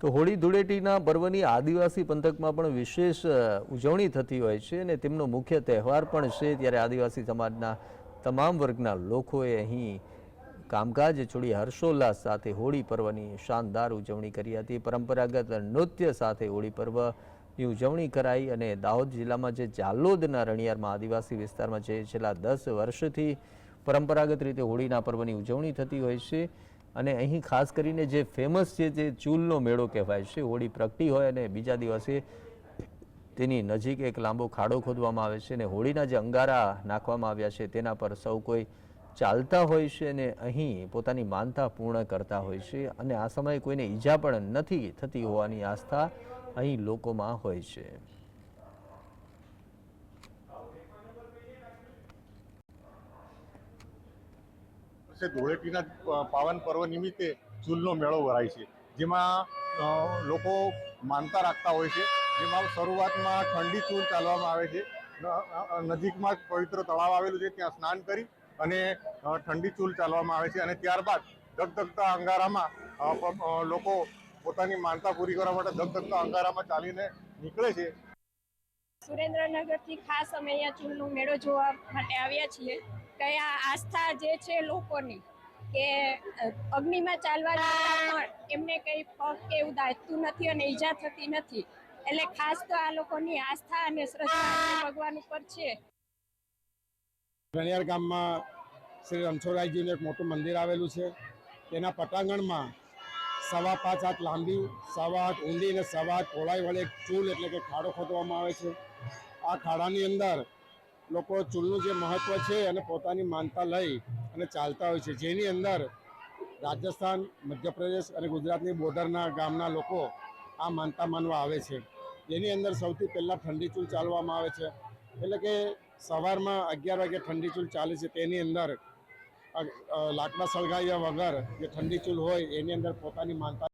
તો હોળી ધૂળેટીના પર્વની આદિવાસી પંથકમાં પણ વિશેષ ઉજવણી થતી હોય છે અને તેમનો મુખ્ય તહેવાર પણ છે. ત્યારે આદિવાસી સમાજના તમામ વર્ગના લોકોએ અહીં કામકાજ છોડી હર્ષોલ્લાસ સાથે હોળી પર્વની શાનદાર ઉજવણી કરી હતી. પરંપરાગત નૃત્ય સાથે હોળી પર્વની ઉજવણી કરાઈ અને દાહોદ જિલ્લામાં જે જાલોદના રણિયારમાં આદિવાસી વિસ્તારમાં જે છેલ્લા દસ વર્ષથી પરંપરાગત રીતે હોળીના પર્વની ઉજવણી થતી હોય છે અને અહીં ખાસ કરીને જે ફેમસ છે જે ચૂલનો મેળો કહેવાય. છે હોળી પ્રગટી હોય અને બીજા દિવસે તેની નજીક એક લાંબો ખાડો ખોદવામાં આવે છે અને હોળીના જે અંગારા નાખવામાં આવ્યા છે તેના પર સૌ કોઈ ચાલતા હોય છે અને અહીં પોતાની માનતા પૂર્ણ કરતા હોય છે અને આ સમયે કોઈને ઈજા પણ નથી થતી હોવાની આસ્થા અહીં લોકોમાં હોય છે. વર્ષે ધૂળેટીના પાવન પર્વ નિમિત્તે ચૂલનો મેળો ભરાય છે. જેમાં લોકો માનતા રાખતા હોય છે. જેમાં શરૂઆતમાં ઠંડી ચૂલ ચાલવામાં આવે છે. નજીકમાં પવિત્ર તળાવ આવેલું છે. ત્યાં સ્નાન કરી અને ઠંડી ચૂલ ચાલવામાં આવે છે અને ત્યારબાદ ધગધગતા અંગારામાં લોકો પોતાની માનતા પૂરી કરવા માટે ધગધગતા અંગારામાં ચાલીને નીકળે છે. સુરેન્દ્રનગરથી ખાસ અમે અહીંયા ચૂલનો મેળો જોવા માટે આવ્યા છીએ. કે આ આસ્થા જે છે લોકોની કે અગ્નિમાં ચાલવા પણ એમને કંઈ પગ કે એવું દાજતું નથી અને ઈજા થતી નથી. એટલે ખાસ તો આ લોકોની આસ્થા અને શ્રદ્ધા ભગવાન ઉપર છે. રણિયાર ગામમાં શ્રી રણછોડરાયજીનું એક મોટું મંદિર આવેલું છે. તેના પટાંગણમાં સવા પાંચ હાથ લાંબી, સવા હાથ ઊંડી અને સવા હાથ પહોળાઈ વડે એક ચૂલ એટલે કે ખાડો ખોદવામાં આવે છે. આ ખાડાની અંદર લોકો ચૂલનું જે મહત્ત્વ છે અને પોતાની માનતા લઈ અને ચાલતા હોય છે. જેની અંદર રાજસ્થાન, મધ્યપ્રદેશ અને ગુજરાતની બોર્ડરના ગામના લોકો આ માનતા માનવા આવે છે. જેની અંદર સૌથી પહેલાં ઠંડી ચૂલ ચાલવામાં આવે છે. એટલે કે સવારમાં અગિયાર વાગે ઠંડી ચૂલ ચાલે છે. તેની અંદર લાકડા સળગાવ્યા વગર જે ઠંડી ચૂલ હોય એની અંદર પોતાની માનતા